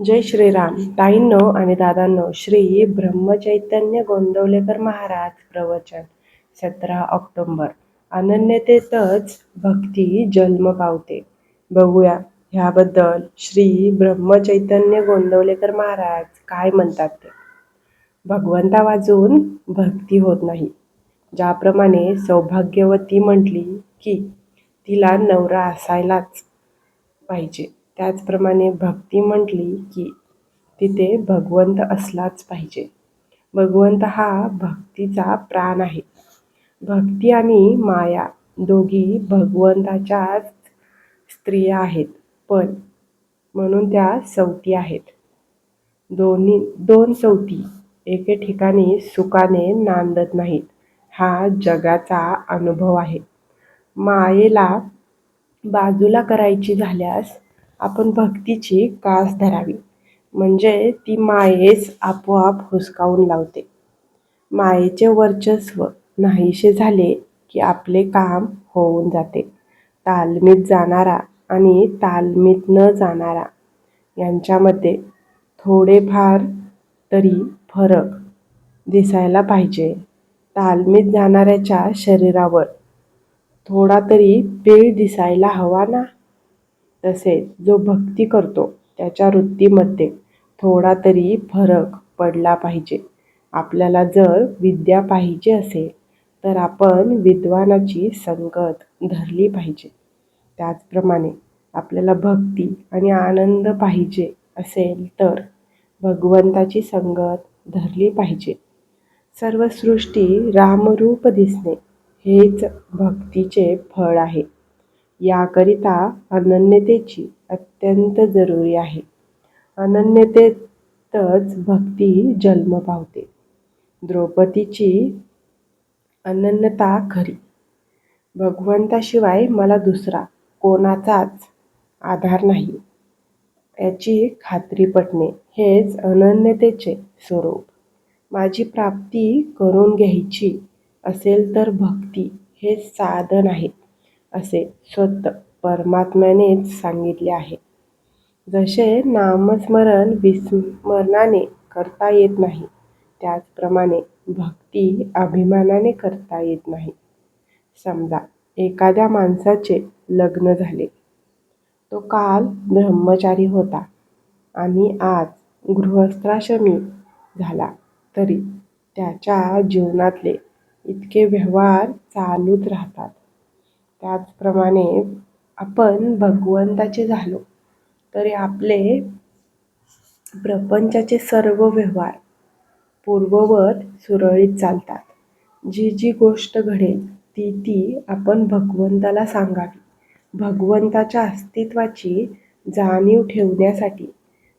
जय श्रीराम. ताईंनो आणि दादांनो श्री ब्रह्मचैतन्य गोंदवलेकर महाराज प्रवचन सतरा ऑक्टोंबर. अनन्यतेतच भक्ती जन्म पावते. बघूया ह्याबद्दल श्री ब्रह्मचैतन्य गोंदवलेकर महाराज काय म्हणतात ते. भगवंता वाजून भक्ती होत नाही. ज्याप्रमाणे सौभाग्यवती म्हटली की तिला नवरा असायलाच पाहिजे. त्याचप्रमाणे भक्ती म्हटली की तिथे भगवंत असलाच पाहिजे. भगवंत हा भक्तीचा प्राण आहे. भक्ती आणि माया दोघी भगवंताच्याच स्त्रिया आहेत पण म्हणून त्या सवती आहेत. दोन्ही दोन सवती एके ठिकाणी सुखाने नांदत नाहीत. हा जगाचा अनुभव आहे. मायेला बाजूला करायची झाल्यास आपण भक्तीची कास धरावी. म्हणजे ती मायेस आपोआप हुसकावून लावते. मायेचे वर्चस्व नाहीसे झाले की आपले काम होऊन जाते. तालमीत जाणारा आणि तालमीत न जाणारा यांच्यामध्ये थोडेफार तरी फरक दिसायला पाहिजे. तालमीत जाणाऱ्याच्या शरीरावर थोडा तरी पेळ दिसायला हवा ना? तसेच जो भक्ती करतो त्याच्या वृत्तीमध्ये थोडा तरी फरक पडला पाहिजे. आपल्याला जर विद्या पाहिजे असेल तर आपण विद्वानाची संगत धरली पाहिजे. त्याचप्रमाणे आपल्याला भक्ती आणि आनंद पाहिजे असेल तर भगवंताची संगत धरली पाहिजे. सर्व सृष्टी रामरूप दिसणे हेच भक्तीचे फळ आहे. याकरिता अनन्यतेची अत्यंत जरुरी आहे. अनन्यतेतच भक्ती जन्म पावते. द्रौपदीची अनन्यता खरी. भगवंताशिवाय मला दुसरा कोणाचाच आधार नाही. याची खात्री पटणे हेच अनन्यतेचे स्वरूप. माझी प्राप्ती करून घ्यायची असेल तर भक्ती हे साधन आहे. असे स्वतः परमात्म्यानेच सांगितले आहे. जसे नामस्मरण विस्मरणाने करता येत नाही त्याचप्रमाणे भक्ती अभिमानाने करता येत नाही. समजा एखाद्या माणसाचे लग्न झाले. तो काल ब्रह्मचारी होता आणि आज गृहस्थाश्रमी झाला तरी त्याच्या जीवनातले इतके व्यवहार चालूच राहतात. त्याचप्रमाणे आपण भगवंताचे झालो तरी आपले प्रपंचाचे सर्व व्यवहार पूर्ववत सुरळीत चालतात. जी जी गोष्ट घडेल ती ती आपण भगवंताला सांगावी. भगवंताच्या अस्तित्वाची जाणीव ठेवण्यासाठी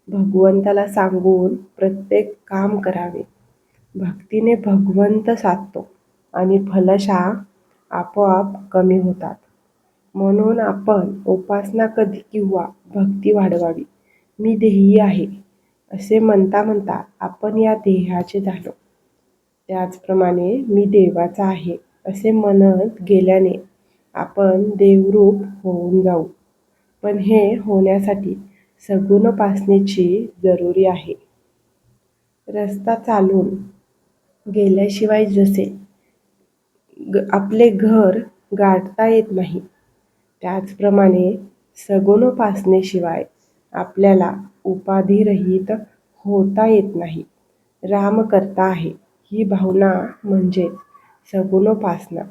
भगवंताला सांगून प्रत्येक काम करावे. भक्तीने भगवंत साधतो आणि फलशा आपोआप कमी होतात. म्हणून आपण उपासना कधी किंवा भक्ती वाढवावी. मी देही आहे असे म्हणता म्हणता आपण या देहाचे झालो त्याचप्रमाणे मी देवाचा आहे असे म्हणत गेल्याने आपण देवरूप होऊन जाऊ. पण हे होण्यासाठी सगुणोपासनेची जरुरी आहे. रस्ता चालून गेल्याशिवाय जसे ग आपले घर गाठता येत नाही. त्याचप्रमाणे सगुणोपासनेशिवाय आपल्याला उपाधिरहित होता येत नाही. राम करता आहे ही भावना म्हणजेच सगुणोपासना.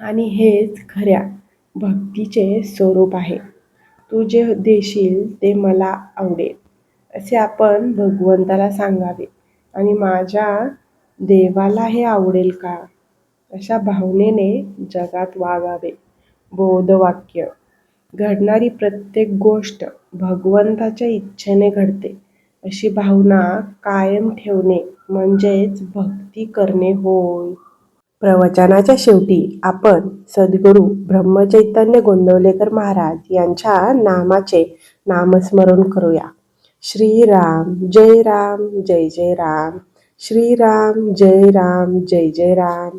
आणि हेच खऱ्या भक्तीचे स्वरूप आहे. तू जे देशील ते मला आवडेल असे आपण भगवंताला सांगावे. आणि माझ्या देवाला हे आवडेल का? अशा भावनेने जगात वागावे. बोधवाक्य. घडणारी प्रत्येक गोष्ट भगवंताच्या इच्छेने घडते. अशी भावना कायम ठेवणे म्हणजेच भक्ती करणे होय. प्रवचनाच्या शेवटी आपण सद्गुरू ब्रह्मचैतन्य गोंदवलेकर महाराज यांच्या नामाचे नामस्मरण करूया. श्रीराम जय राम जय जय राम. श्रीराम जय राम जय जय राम.